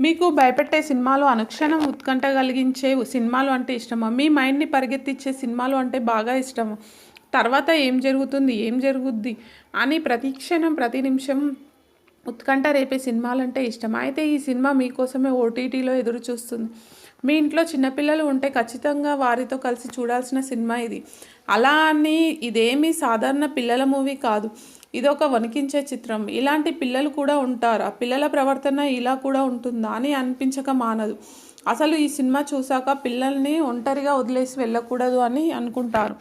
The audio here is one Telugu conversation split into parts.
మీకు భయపెట్టే సినిమాలు అనుక్షణం ఉత్కంఠ కలిగించే సినిమాలు అంటే ఇష్టమా? మీ మైండ్ని పరిగెత్తిచ్చే సినిమాలు అంటే బాగా ఇష్టము? తర్వాత ఏం జరుగుతుంది? ఏం జరుగుద్ది? అని ప్రతి క్షణం ప్రతి నిమిషం ఉత్కంఠ రేపే సినిమాలంటే ఇష్టం అయితే ఈ సినిమా మీకోసమే ఓటీటీలో ఎదురు చూస్తుంది. మీ ఇంట్లో చిన్నపిల్లలు ఉంటే ఖచ్చితంగా వారితో కలిసి చూడాల్సిన సినిమా ఇది. అలా అని ఇదేమీ సాధారణ పిల్లల మూవీ కాదు. ఇదొక వణికించే చిత్రం. ఇలాంటి పిల్లలు కూడా ఉంటారు. ఆ పిల్లల ప్రవర్తన ఇలా కూడా ఉంటుందా అని అనిపించక మానదు. అసలు ఈ సినిమా చూసాక పిల్లల్ని ఒంటరిగా వదిలేసి వెళ్ళకూడదు అని అనుకుంటారు.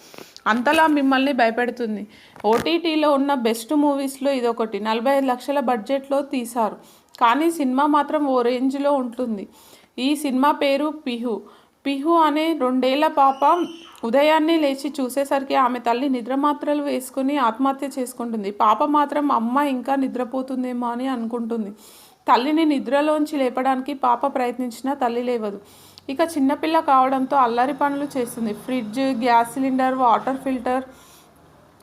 అంతలా మిమ్మల్ని భయపెడుతుంది. ఓటీటీలో ఉన్న బెస్ట్ మూవీస్లో ఇదొకటి. నలభై ఐదు లక్షల బడ్జెట్లో తీశారు. కానీ సినిమా మాత్రం ఓ రేంజ్లో ఉంటుంది. ఈ సినిమా పేరు పిహు. పిహు అనే రెండేళ్ళ పాప ఉదయాన్నే లేచి చూసేసరికి ఆమె తల్లి నిద్రమాత్రలు వేసుకుని ఆత్మహత్య చేసుకుంటుంది. పాప మాత్రం అమ్మ ఇంకా నిద్రపోతుందేమో అని అనుకుంటుంది. తల్లిని నిద్రలోంచి లేపడానికి పాప ప్రయత్నించినా తల్లి లేవదు. ఇక చిన్నపిల్ల కావడంతో అల్లరి పనులు చేస్తుంది. Fridge gas cylinder water filter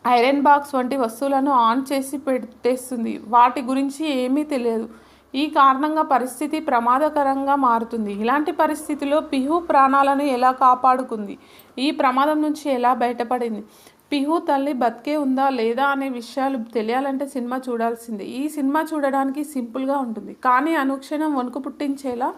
iron box వంటి వస్తువులను ఆన్ చేసి పెట్టేస్తుంది. వాటి గురించి ఏమీ తెలియదు. ఈ కారణంగా పరిస్థితి ప్రమాదకరంగా మారుతుంది. ఇలాంటి పరిస్థితిలో పిహు ప్రాణాలను ఎలా కాపాడుకుంది? ఈ ప్రమాదం నుంచి ఎలా బయటపడింది? పిహు తల్లి బతికే ఉందా లేదా అనే విషయాలు తెలియాలంటే సినిమా చూడాల్సిందే. ఈ సినిమా చూడడానికి సింపుల్గా ఉంటుంది. కానీ అనుక్షణం వణుకు పుట్టించేలా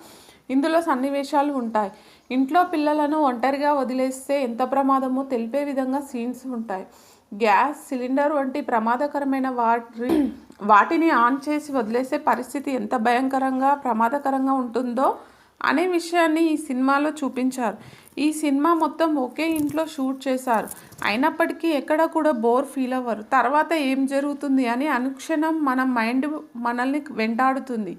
ఇందులో సన్నివేశాలు ఉంటాయి. ఇంట్లో పిల్లలను ఒంటరిగా వదిలేస్తే ఎంత ప్రమాదమో తెలిపే విధంగా సీన్స్ ఉంటాయి. గ్యాస్ సిలిండర్ వంటి ప్రమాదకరమైన వాటి వాటిని ఆన్ చేసి వదిలేసే పరిస్థితి ఎంత భయంకరంగా ప్రమాదకరంగా ఉంటుందో అనే విషయాన్ని ఈ సినిమాలో చూపించారు. ఈ సినిమా మొత్తం ఒకే ఇంట్లో షూట్ చేశారు. అయినప్పటికీ ఎక్కడ కూడా బోర్ ఫీల్ అవ్వరు. తర్వాత ఏం జరుగుతుంది అని అనుక్షణం మన మైండ్ మనల్ని వెంటాడుతుంది.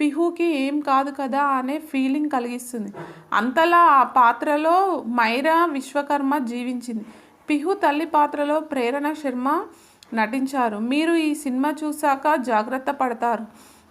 పిహుకి ఏం కాదు కదా అనే ఫీలింగ్ కలిగిస్తుంది. అంతలా ఆ పాత్రలో మైరా విశ్వకర్మ జీవించింది. పిహు తల్లి పాత్రలో ప్రేరణ శర్మ నటించారు. మీరు ఈ సినిమా చూశాక జాగ్రత్త పడతారు.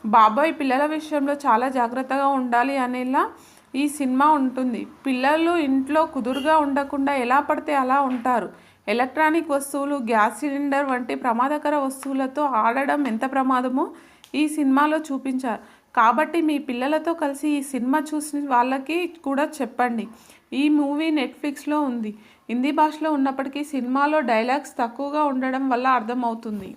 బాబాయ్ పిల్లల విషయంలో చాలా జాగ్రత్తగా ఉండాలి అనేలా ఈ సినిమా ఉంటుంది. పిల్లలు ఇంట్లో కుదురుగా ఉండకుండా ఎలా పడితే అలా ఉంటారు. ఎలక్ట్రానిక్ వస్తువులు గ్యాస్ సిలిండర్ వంటి ప్రమాదకర వస్తువులతో ఆడడం ఎంత ప్రమాదమో ఈ సినిమాలో చూపించారు. కాబట్టి మీ పిల్లలతో కలిసి ఈ సినిమా చూసిన వాళ్ళకి కూడా చెప్పండి. ఈ మూవీ నెట్ఫ్లిక్స్లో ఉంది. హిందీ భాషలో ఉన్నప్పటికీ సినిమాలో డైలాగ్స్ తక్కువగా ఉండడం వల్ల అర్థమవుతుంది.